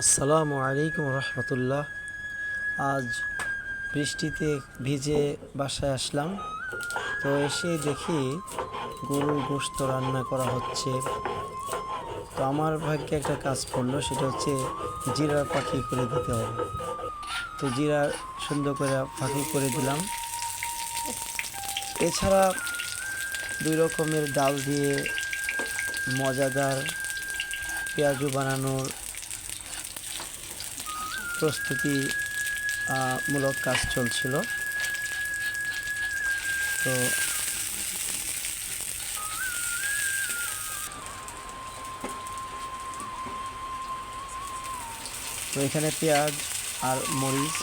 আসসালামু আলাইকুম রহমতুল্লাহ। আজ বৃষ্টিতে ভিজে বাসায় আসলাম। তো এসে দেখি গরুর গোস্ত রান্না করা হচ্ছে। তো আমার ভাগ্যে একটা কাজ পড়ল, সেটা হচ্ছে জিরা পাখি করে দিতে হবে। তো জিরা সুন্দর করে ফাঁকি করে দিলাম। এছাড়া দুই রকমের ডাল দিয়ে মজাদার পেঁয়াজু বানানোর প্রস্তুতি মূলক কাজ চলছিল। তো তো এখানে পেঁয়াজ আর মরিচ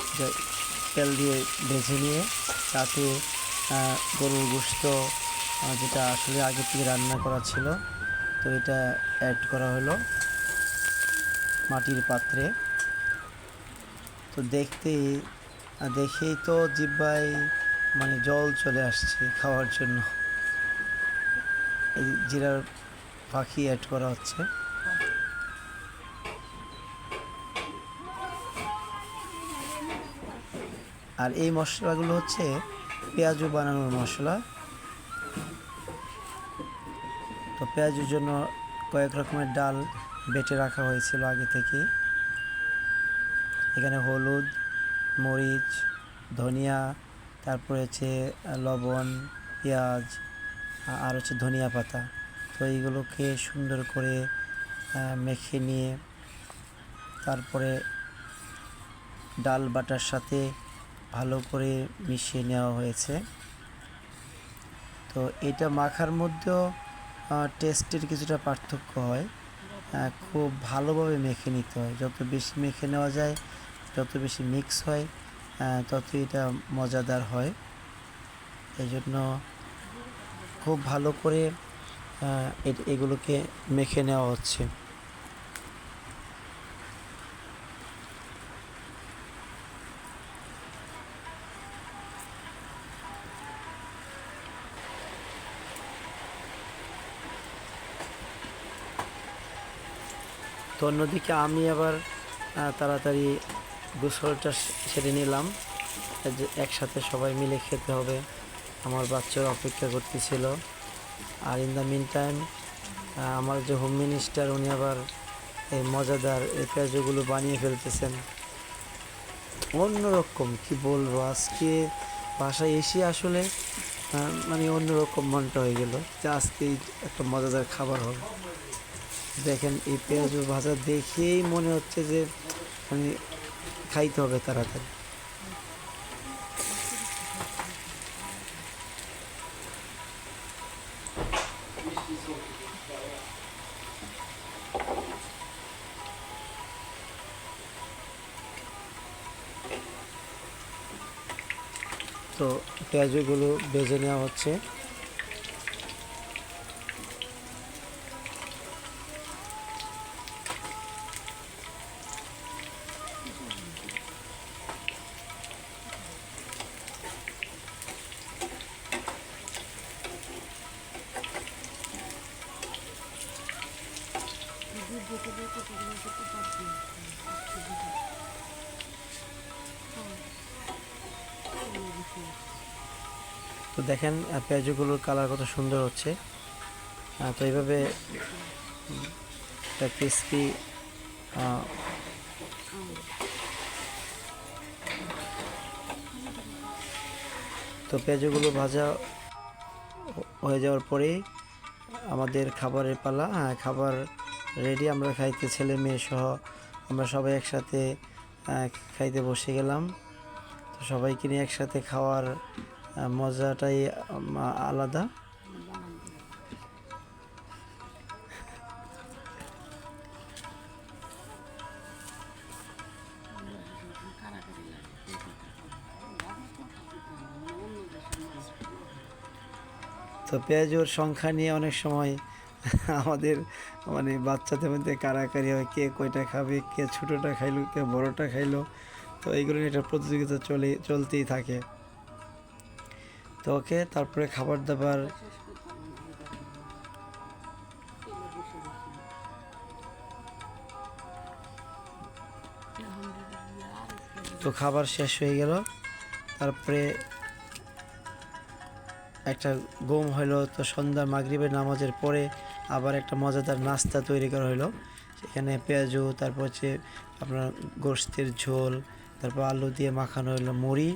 তেল দিয়ে ভেজে নিয়ে, তাতে গরুর গোস্ত যেটা আসলে আগে থেকে রান্না করা ছিল, তো এটা অ্যাড করা হলো মাটির পাত্রে। তো দেখতেই আহ, দেখেই তো জিব্বায় মানে জল চলে আসছে খাওয়ার জন্য। এই জিরার পাখি অ্যাড করা হচ্ছে। আর এই মশলাগুলো হচ্ছে পেঁয়াজু বানানোর মশলা। তো পেঁয়াজুর জন্য কয়েক রকমের ডাল বেটে রাখা হয়েছিল আগে থেকে এখানে হলুদ, মরিচ, ধনিয়া, তারপরে হচ্ছে লবণ, পেঁয়াজ আর হচ্ছে ধনিয়া পাতা। তো এইগুলোকে সুন্দর করে মেখে নিয়ে তারপরে ডাল বাটার সাথে ভালো করে মিশিয়ে নেওয়া হয়েছে। তো এটা মাখার মধ্যেও টেস্টের কিছুটা পার্থক্য হয়। খুব ভালোভাবে মেখে নিতে হয়। যত বেশি মেখে নেওয়া যায় যত বেশি মিক্স হয় তত এটা মজাদার হয়। এই জন্য খুব ভালো করে এগুলোকে মেখে নেওয়া হচ্ছে। তো অন্যদিকে আমি আবার তাড়াতাড়ি গোসলটা সেরে নিলাম। একসাথে সবাই মিলে খেতে হবে। আমার বাচ্চারা অপেক্ষা করতেছিল। আর ইন দ্য মিন টাইম আমার যে হোম মিনিস্টার উনি আবার এই মজাদার এই পেঁয়াজগুলো বানিয়ে ফেলতেছেন। অন্যরকম কি বলব? আজকে বাসায় এসে আসলে মানে অন্যরকম মনটা হয়ে গেল যে আজকে একটা মজাদার খাবার হবে। দেখেন এই পেঁয়াজ ভাজা দেখেই মনে হচ্ছে যে মানে খাইতে হবে তাড়াতাড়ি। তো পেঁয়াজগুলো ভেজে নেওয়া হচ্ছে। তো দেখেন পেঁয়াজগুলোর কালার কত সুন্দর হচ্ছে। তো এইভাবে, একটা ক্রিসপি তো পেঁয়াজগুলো ভাজা হয়ে যাওয়ার পরেই আমাদের খাবারের পালা হ্যাঁ খাবার রেডি, আমরা খাইতে ছেলে মেয়ে সহ আমরা সবাই একসাথে খাইতে বসে গেলাম। তো সবাইকে নিয়ে একসাথে খাওয়ার মজাটাই আলাদা। তো পেঁয়াজুর সংখ্যা নিয়ে অনেক সময় আমাদের মানে বাচ্চাদের মধ্যে কারাকারি হয়, কে কয়টা খাবে, কে ছোটোটা খাইলো, কে বড়টা খাইলো। তো এইগুলো নিয়ে একটা প্রতিযোগিতা চলে, চলতেই থাকে। তো ওকে তারপরে খাবার দাবার তো খাবার শেষ হয়ে গেল। তারপরে একটা গম হলো তো সন্ধ্যা মাগরিবের নামাজের পরে আবার একটা মজাদার নাস্তা তৈরি করা হলো সেখানে পেঁয়াজু, তারপর হচ্ছে আপনার গোস্তের ঝোল, তারপর আলু দিয়ে মাখানো হলো মুড়ি।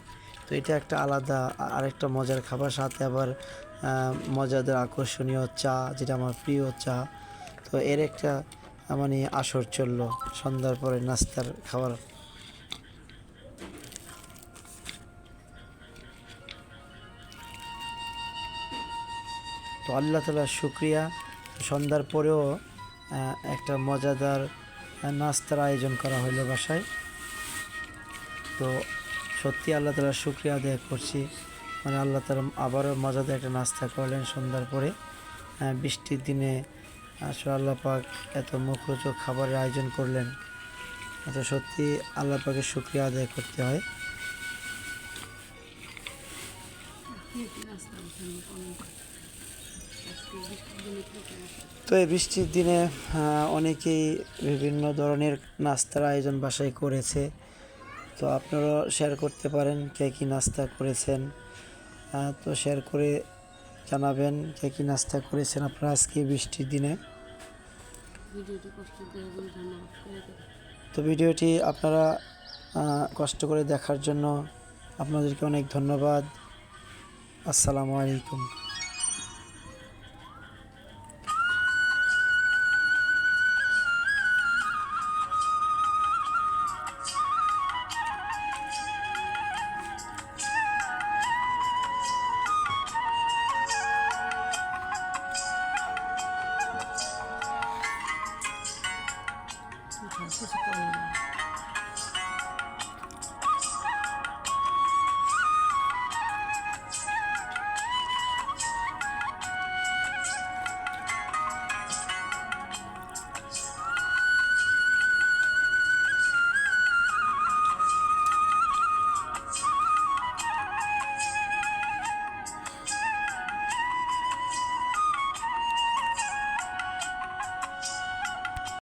তো এটা একটা আলাদা আরেকটা মজার খাবার, সাথে আবার মজাদার আকর্ষণীয় চা, যেটা আমার প্রিয় চা। তো এর একটা মানে আসর চলল সন্ধ্যার পরে নাস্তার খাবার। তো আল্লাহ তালার শুক্রিয়া। সন্ধ্যার পরেও একটা মজাদার নাস্তার আয়োজন করা হলো বাসায়। তো সত্যি আল্লাহ তালার শুক্রিয়া আদায় করছি। মানে আল্লাহ তালা আবারও মজাদার একটা নাস্তা করলেন সন্ধ্যার পরে। বৃষ্টির দিনে আসলে আল্লাহ পাক এত মুখরোচক খাবারের আয়োজন করলেন। তো সত্যি আল্লাহ পাকের শুক্রিয়া আদায় করতে হয়। তো এই বৃষ্টির দিনে অনেকেই বিভিন্ন ধরনের নাস্তার আয়োজন বাসায় করেছে। তো আপনারাও শেয়ার করতে পারেন কে কী নাস্তা করেছেন। তো শেয়ার করে জানাবেন কে কী নাস্তা করেছেন আপনারা আজকে বৃষ্টির দিনে। তো ভিডিওটি আপনারা কষ্ট করে দেখার জন্য আপনাদেরকে অনেক ধন্যবাদ। আসসালামু আলাইকুম। Bisa.